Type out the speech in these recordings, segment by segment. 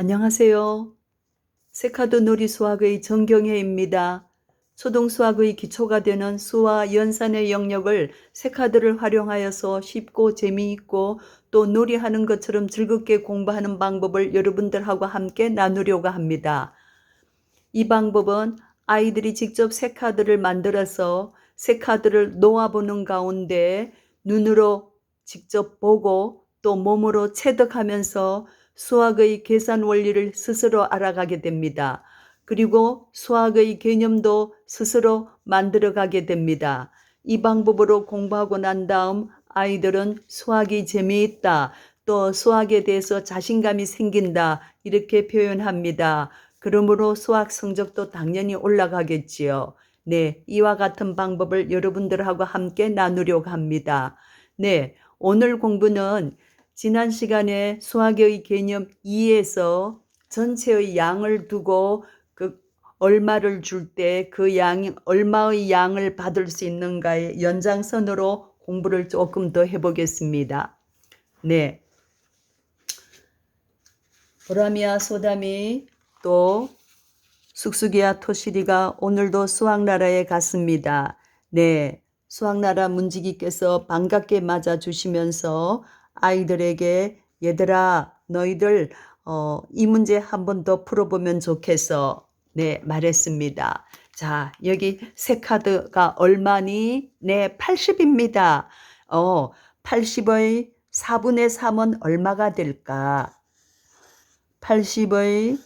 안녕하세요. 세카드 놀이 수학의 정경혜입니다. 초등 수학의 기초가 되는 수와 연산의 영역을 세카드를 활용하여서 쉽고 재미있고 또 놀이하는 것처럼 즐겁게 공부하는 방법을 여러분들하고 함께 나누려고 합니다. 이 방법은 아이들이 직접 새 카드를 만들어서 새 카드를 놓아보는 가운데 눈으로 직접 보고 또 몸으로 체득하면서 수학의 계산 원리를 스스로 알아가게 됩니다. 그리고 수학의 개념도 스스로 만들어가게 됩니다. 이 방법으로 공부하고 난 다음 아이들은 수학이 재미있다, 또 수학에 대해서 자신감이 생긴다, 이렇게 표현합니다. 그러므로 수학 성적도 당연히 올라가겠지요. 네, 이와 같은 방법을 여러분들하고 함께 나누려고 합니다. 네, 오늘 공부는 지난 시간에 수학의 개념 2에서 전체의 양을 두고 그 얼마를 줄 때 그 양, 얼마의 양을 받을 수 있는가의 연장선으로 공부를 조금 더 해보겠습니다. 네. 보람이와 소담이 또 쑥쑥이와 토시리가 오늘도 수학나라에 갔습니다. 네. 수학나라 문지기께서 반갑게 맞아주시면서 아이들에게 얘들아 너희들 어, 이 문제 한 번 더 풀어보면 좋겠어. 네, 말했습니다. 자, 여기 새 카드가 얼마니? 네, 80입니다. 어, 80의 4분의 3은 얼마가 될까? 80의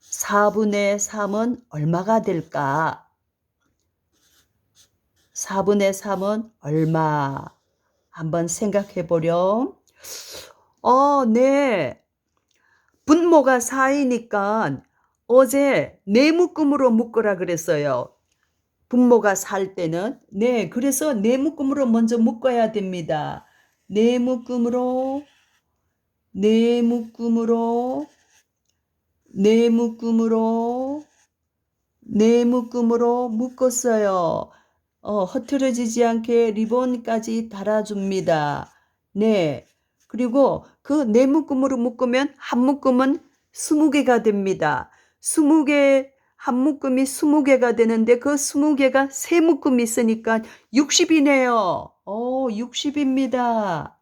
4분의 3은 얼마가 될까? 4분의 3은 얼마? 한번 생각해 보렴. 어, 네. 분모가 4이니까 어제 네 묶음으로 묶으라 그랬어요. 분모가 4일 때는. 네, 그래서 네 묶음으로 먼저 묶어야 됩니다. 네 묶음으로, 네 묶음으로, 네 묶음으로, 네 묶음으로 묶었어요. 어, 흐트러지지 않게 리본까지 달아줍니다. 네. 그리고 그 네 묶음으로 묶으면 한 묶음은 20개가 됩니다. 20개, 한 묶음이 20개가 되는데 그 20개가 세 묶음이 있으니까 60이네요. 어, 60입니다.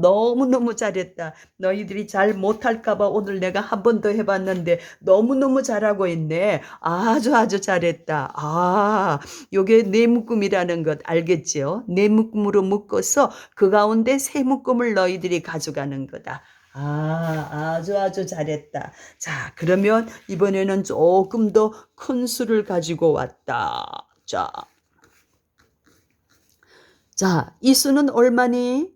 너무너무 잘했다. 너희들이 잘 못할까봐 오늘 내가 한 번 더 해봤는데 너무너무 잘하고 있네. 아주 아주 잘했다. 아, 요게 네 묶음이라는 것 알겠지요? 네 묶음으로 묶어서 그 가운데 세 묶음을 너희들이 가져가는 거다. 아, 아주 아주 잘했다. 자, 그러면 이번에는 조금 더 큰 수를 가지고 왔다. 자. 자, 이 수는 얼마니?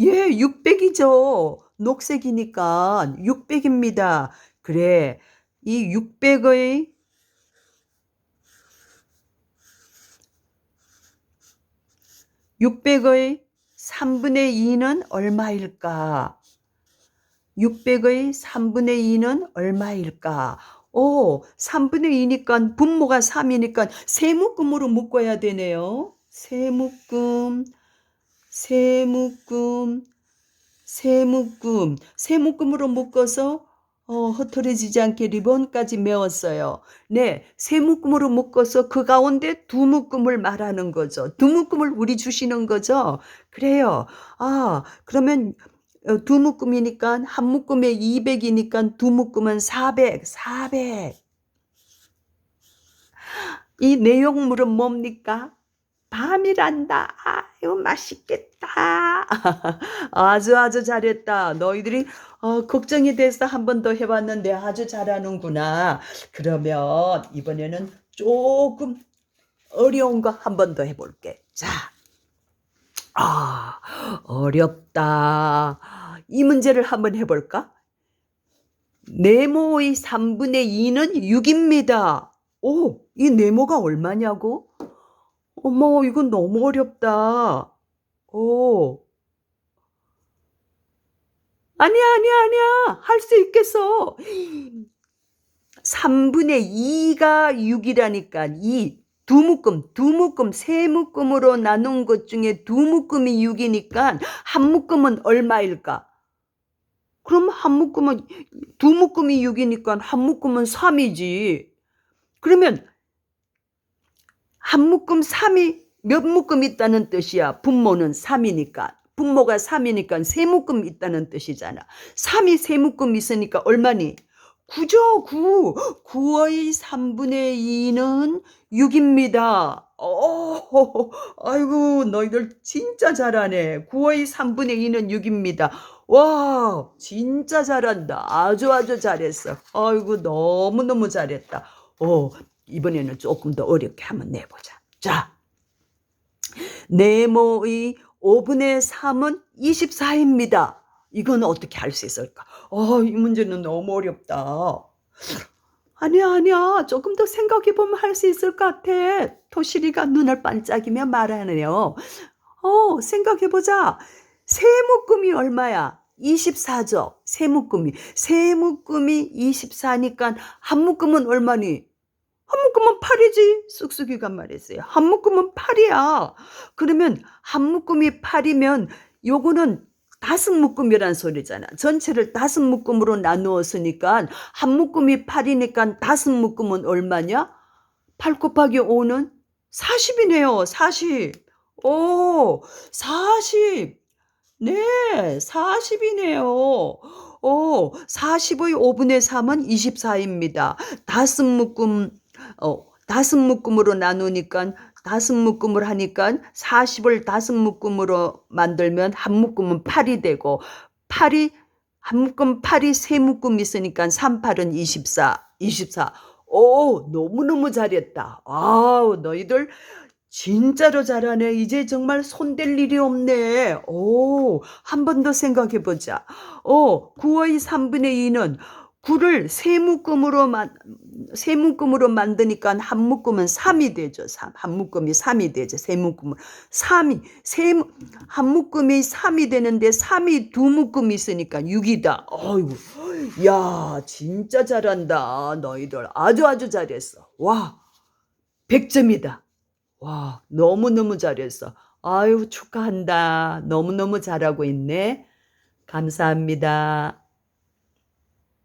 예, 600이죠. 녹색이니까 600입니다. 그래, 이 600의 600의 3분의 2는 얼마일까? 600의 3분의 2는 얼마일까? 오, 3분의 2니까 분모가 3이니까 세 묶음으로 묶어야 되네요. 세 묶음, 세 묶음, 세 묶음, 세 묶음으로 묶어서 어, 흐트러지지 않게 리본까지 메웠어요. 네, 세 묶음으로 묶어서 그 가운데 두 묶음을 말하는 거죠. 두 묶음을 우리 주시는 거죠. 그래요. 아, 그러면 어, 두 묶음이니까 한 묶음에 200이니까 두 묶음은 400, 400. 이 내용물은 뭡니까? 밤이란다. 아유, 맛있겠다. 아주 아주 잘했다. 너희들이 어, 걱정이 돼서 한 번 더 해봤는데 아주 잘하는구나. 그러면 이번에는 조금 어려운 거 한 번 더 해볼게. 자, 아, 어렵다. 이 문제를 한번 해볼까? 네모의 3분의 2는 6입니다. 오, 이 네모가 얼마냐고? 어머, 이건 너무 어렵다. 오. 아니야, 아니야, 아니야. 할 수 있겠어. 3분의 2가 6이라니까. 2. 두 묶음, 두 묶음, 세 묶음으로 나눈 것 중에 두 묶음이 6이니까 한 묶음은 얼마일까? 그럼 한 묶음은 두 묶음이 6이니까 한 묶음은 3이지. 그러면 한 묶음 3이 몇 묶음 있다는 뜻이야. 분모는 3이니까. 분모가 3이니까 세 묶음 있다는 뜻이잖아. 3이 세 묶음 있으니까 얼마니? 9죠, 9. 9의 3분의 2는 6입니다. 어, 아이고, 너희들 진짜 잘하네. 9의 3분의 2는 6입니다. 와, 진짜 잘한다. 아주 아주 잘했어. 아이고, 너무너무 잘했다. 어, 이번에는 조금 더 어렵게 한번 내보자. 자, 네모의 5분의 3은 24입니다. 이건 어떻게 할 수 있을까? 어, 이 문제는 너무 어렵다. 아니야, 아니야. 조금 더 생각해보면 할 수 있을 것 같아. 토실이가 눈을 반짝이며 말하네요. 어, 생각해보자. 세 묶음이 얼마야? 24죠. 세 묶음이. 세 묶음이 24니까 한 묶음은 얼마니? 한 묶음은 8이지. 쑥쑥이가 말했어요. 한 묶음은 8이야. 그러면 한 묶음이 8이면 요거는 다섯 묶음이란 소리잖아. 전체를 다섯 묶음으로 나누었으니까 한 묶음이 8이니까 다섯 묶음은 얼마냐? 8 곱하기 5는 40이네요. 40. 오, 40. 네, 40이네요. 오, 40의 5분의 3은 24입니다. 다섯 묶음, 어, 다섯 묶음으로 나누니까 다섯 묶음을 하니까 40을 다섯 묶음으로 만들면 한 묶음은 8이 되고 8이 한 묶음 8이 세 묶음 있으니까 3, 8은 24, 24. 오, 너무너무 잘했다. 아우, 너희들 진짜로 잘하네. 이제 정말 손댈 일이 없네. 오, 한 번 더 생각해 보자. 어, 9의 3분의 2는 9를 세 묶음으로 만, 세 묶음으로 만드니까 한 묶음은 3이 되죠. 3. 한 묶음이 3이 되죠. 세 묶음은 3이 세 한 묶음이 3이 되는데 3이 두 묶음 있으니까 6이다. 어이구. 야, 진짜 잘한다. 너희들 아주 아주 잘했어. 와. 100점이다. 와, 너무너무 잘했어. 아유, 축하한다. 너무너무 잘하고 있네. 감사합니다.